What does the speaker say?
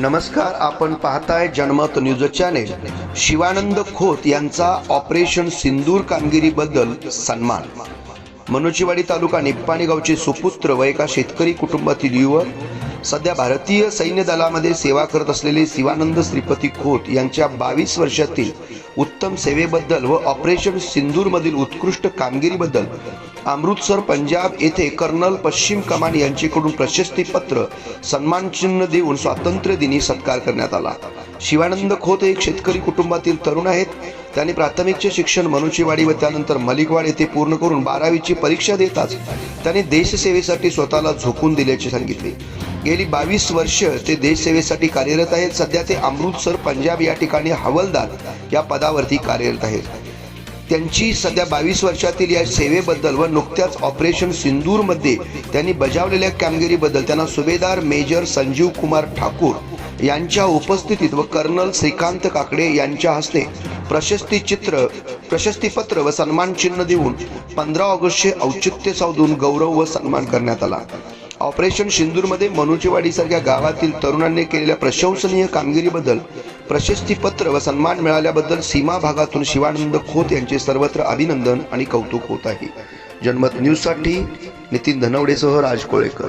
नमस्कार आपण पाहताय जनमत न्यूज चॅनेल. शिवानंद खोत यांचा ऑपरेशन सिंदूर कामगिरीबद्दल सन्मान. मनोजीवाडी तालुका निप्पाणी गावचे सुपुत्र व एका शेतकरी कुटुंबातील युवक सध्या भारतीय सैन्य दलामध्ये सेवा करत असलेले शिवानंद श्रीपती खोत यांच्या बावीस वर्षातील उत्तम सेवेबद्दल व ऑपरेशन सिंधूरमधील उत्कृष्ट कामगिरीबद्दल अमृतसर पंजाब येथे कर्नल पश्चिम कमान यांच्याकडून प्रशस्तीपत्र सन्मानचिन्ह देऊन स्वातंत्र्य दिनी सत्कार करण्यात आला. शिवानंद खोत हे एक शेतकरी कुटुंबातील तरुण आहेत. त्यांनी प्राथमिकचे शिक्षण मनुचीवाडी व त्यानंतर मलिकवाड येथे पूर्ण करून बारावीची परीक्षा देताच त्यांनी देशसेवेसाठी स्वतःला झोकून दिल्याचे सांगितले. गेली बावीस वर्ष ते देशसेवेसाठी कार्यरत आहेत. सध्या ते अमृतसर पंजाब या ठिकाणी हवलदार या पदावरती कार्यरत आहेत. त्यांची सध्या बावीस वर्षातील या सेवेबद्दल व नुकत्याच ऑपरेशन सिंदूरमध्ये त्यांनी बजावलेल्या कामगिरीबद्दल त्यांना सुभेदार मेजर संजीव कुमार ठाकूर यांच्या उपस्थितीत व कर्नल श्रीकांत काकडे यांच्या हस्ते प्रशस्ती चित्र प्रशस्तीपत्र व सन्मान चिन्ह देऊन पंधरा ऑगस्टचे औचित्य साधून गौरव व सन्मान करण्यात आला. ऑपरेशन सिंदूरमध्ये मनुचेवाडीसारख्या गावातील तरुणांनी केलेल्या प्रशंसनीय कामगिरीबद्दल प्रशस्तीपत्र व सन्मान मिळाल्याबद्दल सीमा भागातून शिवानंद खोत यांचे सर्वत्र अभिनंदन आणि कौतुक होत आहे. जनमत न्यूजसाठी नितीन धनवडेसह राज कोळेकर.